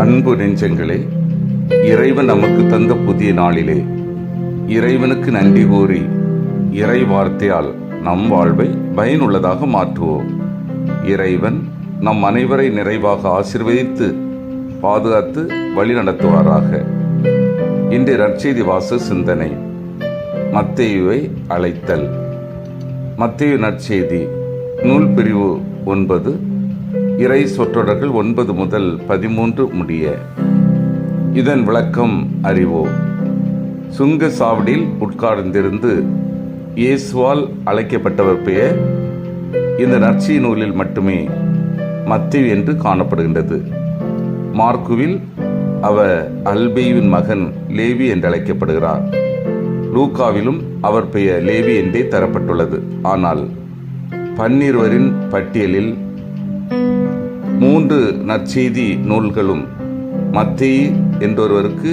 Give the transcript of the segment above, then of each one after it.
அன்பு நெஞ்சங்களே இறைவன் நமக்கு தந்த புதிய நாளிலே இறைவனுக்கு நன்றி கூறி இறை வார்த்தையால் நம் வாழ்வை பயனுள்ளதாக மாற்றுவோம். இறைவன் நம் அனைவரை நிறைவாக ஆசிர்வதித்து பாதுகாத்து வழி நடத்துவாராக. இன்று நற்செய்தி வாச சிந்தனை மத்தேயுவை அழைத்தல். மத்தேயு நற்செய்தி நூல் பிரிவு ஒன்பது இறை சொற்றொடர்கள் ஒன்பது முதல் பதிமூன்று முடிய. இதன் விளக்கம் அறிவோம் சுங்க சாவடியில் உட்கார்ந்திருந்து இயேசுவால் அழைக்கப்பட்டவர் பெயர் இந்த நற்செய்தி நூலில் மட்டுமே மத்திவ் என்று காணப்படுகின்றது. மார்க்குவில் அவர் அல்பேயுவின் மகன் லேவி என்று அழைக்கப்படுகிறார். லூக்காவிலும் அவர் பெயர் லேவி என்றே தரப்பட்டுள்ளது. ஆனால் பன்னிருவரின் பட்டியலில் மூன்று நற்செய்தி நூல்களும் மத்திய என்றொருவருக்கு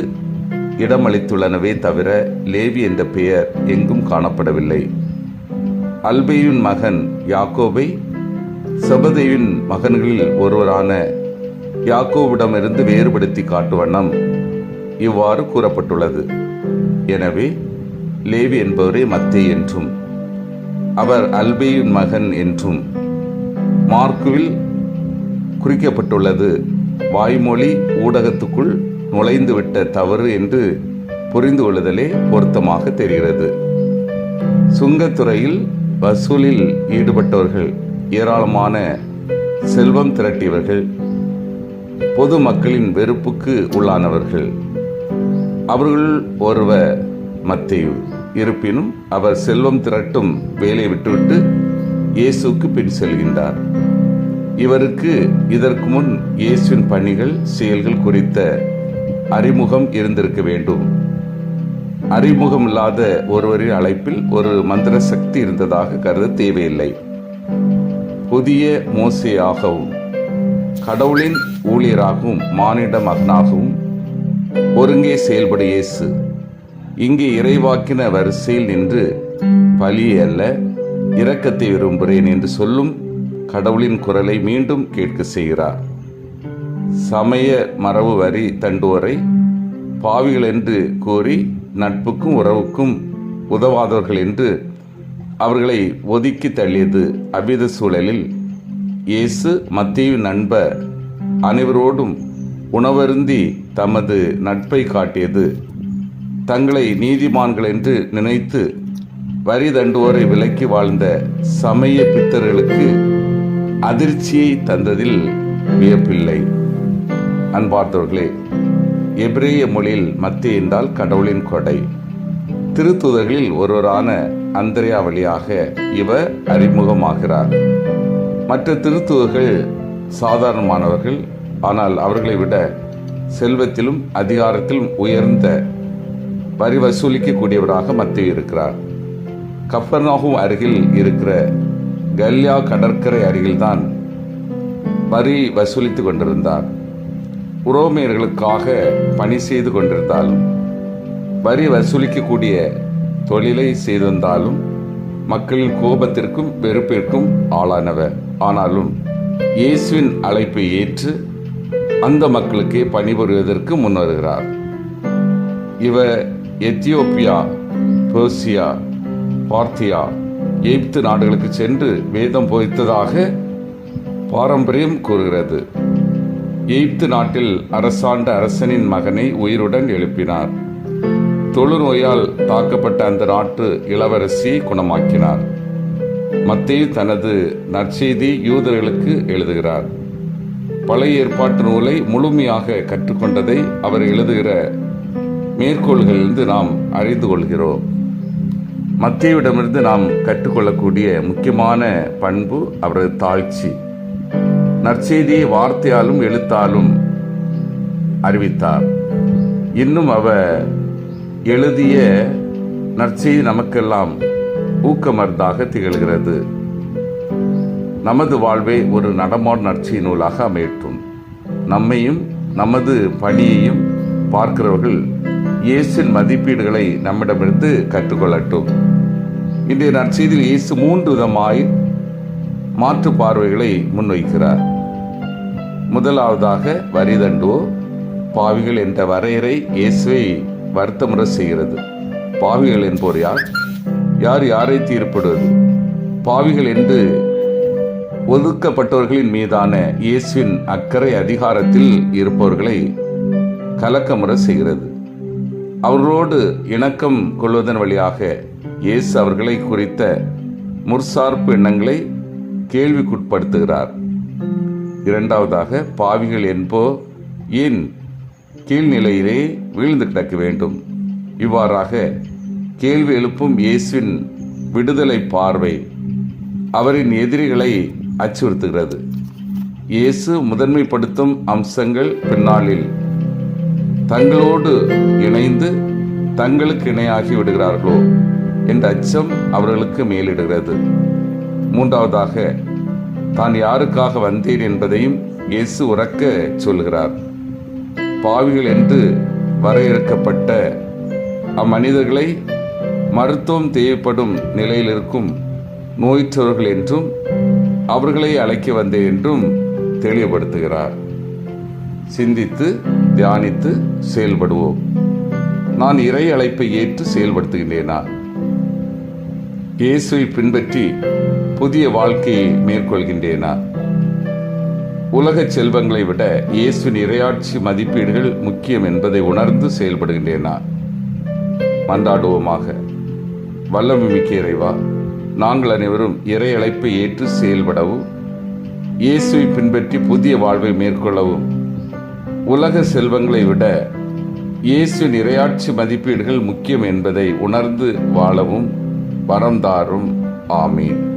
இடமளித்துள்ளனவே தவிர லேவி என்ற பெயர் எங்கும் காணப்படவில்லை. அல்பேயுவின் மகன் யாக்கோபை செபதேவின் மகன்களில் ஒருவரான யாக்கோவிடமிருந்து வேறுபடுத்தி காட்டுவண்ணம் இவ்வாறு கூறப்பட்டுள்ளது. எனவே லேவி என்பவரே மத்தே என்றும் அவர் அல்பேயின் மகன் என்றும் மார்க்குவில் குறிக்கப்பட்டுள்ளது. வாய்மொழி ஊடகத்துக்குள் நுழைந்துவிட்ட தவறு என்று புரிந்து கொள்ளுதலே பொருத்தமாக தெரிகிறது. சுங்கத்துறையில் வசூலில் ஈடுபட்டவர்கள் ஏராளமான செல்வம் திரட்டியவர்கள் பொதுமக்களின் வெறுப்புக்கு உள்ளானவர்கள். அவர்கள் ஒருவர் மத்தேயு இருப்பினும் அவர் செல்வம் திரட்டும் வேலையை விட்டுவிட்டு இயேசுக்கு பின் செல்கின்றார். இவருக்கு இதற்கு முன் இயேசுவின் பணிகள் செயல்கள் குறித்த அறிமுகம் இருந்திருக்க வேண்டும். அறிமுகம் இல்லாத ஒருவரின் அழைப்பில் ஒரு மந்திர சக்தி இருந்ததாக கருத தேவையில்லை. புதிய மோசையாகவும் கடவுளின் ஊழியராகவும் மானிட மகனாகவும் ஒருங்கே செயல்பட இயேசு. இங்கே இறைவாக்கின வரிசையில் நின்று பலி அல்ல இரக்கத்தை விரும்புகிறேன் என்று சொல்லும் கடவுளின் குரலை மீண்டும் கேட்க செய்கிறார். சமய மரபு வரி தண்டுவோரை பாவிகள் என்று கூறி நட்புக்கும் உறவுக்கும் உதவாதவர்கள் என்று அவர்களை ஒதுக்கி தள்ளியது அபித சூழலில் இயேசு மத்திய நண்பர் அனைவரோடும் உணவருந்தி தமது நட்பை காட்டியது. தங்களை நீதிமான்கள் என்று நினைத்து வரி தண்டுவோரை விலக்கி வாழ்ந்த சமய பித்தர்களுக்கு அதிர்ச்சியை தந்ததில் வியப்பில்லை. அன்பார்ந்தவர்களே எபிரேய மொழியில் மத்திய என்றால் கடவுளின் கொடை. திருத்துதர்களில் ஒருவரான அந்திரையா வழியாக இவர் அறிமுகமாகிறார். மற்ற திருத்துவர்கள் சாதாரணமானவர்கள் ஆனால் அவர்களை விட செல்வத்திலும் அதிகாரத்திலும் உயர்ந்த வரி வசூலிக்கக்கூடியவராக மத்திய இருக்கிறார். கப்பர்நாகும் அருகில் இருக்கிற கல்யா கடற்கரை அருகில்தான் வரி வசூலித்து கொண்டிருந்தார். உரோமியர்களுக்காக பணி செய்து கொண்டிருந்தாலும் வரி வசூலிக்கக்கூடிய தொழிலை செய்திருந்தாலும் மக்களின் கோபத்திற்கும் வெறுப்பிற்கும் ஆளானவர். ஆனாலும் இயேசுவின் அழைப்பை ஏற்று அந்த மக்களுக்கே பணிபுரிவதற்கு முன்வருகிறார். இவர் எத்தியோப்பியா பெர்சியா பார்த்தியா எகிப்து நாடுகளுக்கு சென்று வேதம் போதித்ததாக பாரம்பரியம் கூறுகிறது. எகிப்து நாட்டில் அரசாண்ட அரசனின் மகனை உயிருடன் எழுப்பினார். தொழுநோயால் தாக்கப்பட்ட அந்த நாட்டு இளவரசியை குணமாக்கினார். மத்திய தனது நற்செய்தி யூதர்களுக்கு எழுதுகிறார். பழைய ஏற்பாட்டு நூலை முழுமையாக கற்றுக்கொண்டதை அவர் எழுதுகிற மேற்கோள்களிலிருந்து நாம் அறிந்து கொள்கிறோம். மத்தியவிடமிருந்து நாம் கற்றுக்கொள்ளக்கூடிய முக்கியமான பண்பு அவரது தாழ்ச்சி. நற்செய்தியை வார்த்தையாலும் எழுத்தாலும் அறிவித்தார். இன்னும் அவர் எழுதிய நற்செய்தி நமக்கெல்லாம் ஊக்கமருந்தாக திகழ்கிறது. நமது வாழ்வை ஒரு நடமாடு நற்செய்தி நூலாக அமையட்டும். நம்மையும் நமது பணியையும் பார்க்கிறவர்கள் இயேசின் மதிப்பீடுகளை நம்மிடமிருந்து கற்றுக்கொள்ளட்டும். இன்றைய நற்செய்தியில் இயேசு மூன்று விதமாய் மாற்று பார்வைகளை முன்வைக்கிறார். முதலாவதாக வரிதண்டோ பாவிகள் என்ற வரையறை இயேசுவை வருத்தமுற செய்கிறது. பாவிகள் என்போர் யார்? யார் யாரை தீர்ப்பிடுவது? பாவிகள் என்று ஒதுக்கப்பட்டவர்களின் மீதான இயேசுவின் அக்கறை அதிகாரத்தில் இருப்பவர்களை கலக்கமுற செய்கிறது. அவர்களோடு இணக்கம் கொள்வதன் வழியாக இயேசு அவர்களை குறித்த முற்சார்பு எண்ணங்களை கேள்விக்குட்படுத்துகிறார். இரண்டாவதாக பாவிகள் என்போ ஏன் கீழ்நிலையிலே வீழ்ந்து கிடக்க வேண்டும்? இவ்வாறாக கேள்வி எழுப்பும் இயேசுவின் விடுதலை பார்வை அவரின் எதிரிகளை அச்சுறுத்துகிறது. இயேசு முதன்மைப்படுத்தும் அம்சங்கள் பின்னாளில் தங்களோடு இணைந்து தங்களுக்கு இணையாகி விடுகிறார்களோ? என்ற அச்சம் அவர்களுக்கு மேலிடுகிறது. மூன்றாவதாக தான் யாருக்காக வந்தேன் என்பதையும் இயேசு உறக்க சொல்கிறார் பாவிகள் என்று வரையறுக்கப்பட்ட அம்மனிதர்களை மருத்துவம் தேவைப்படும் நிலையில் இருக்கும் நோயற்றவர்கள் என்றும் அவர்களை அழைக்க வந்தேன் என்றும் தெளிவுபடுத்துகிறார். சிந்தித்து தியானித்து செயல்படுவோம். நான் இறை அழைப்பை ஏற்று செயல்படுத்துகின்றேனா? இயேசுவை பின்பற்றி புதிய வாழ்க்கையை மேற்கொள்கின்றேனா? உலக செல்வங்களை விட இயேசுவின் இரையாட்சி மதிப்பீடுகள் முக்கியம் என்பதை உணர்ந்து செயல்படுகின்றேனா? மன்றாடுவோமாக. வல்லமை மிக்க இறைவா நாங்கள் அனைவரும் இறை அழைப்பை ஏற்று செயல்படவும் இயேசுவை பின்பற்றி புதிய வாழ்வை மேற்கொள்ளவும். உலக செல்வங்களை விட இயேசு நிறையாட்சி மதிப்பீடுகள் முக்கியம் என்பதை உணர்ந்து வாழவும் வரம் தாரும் ஆமீன்.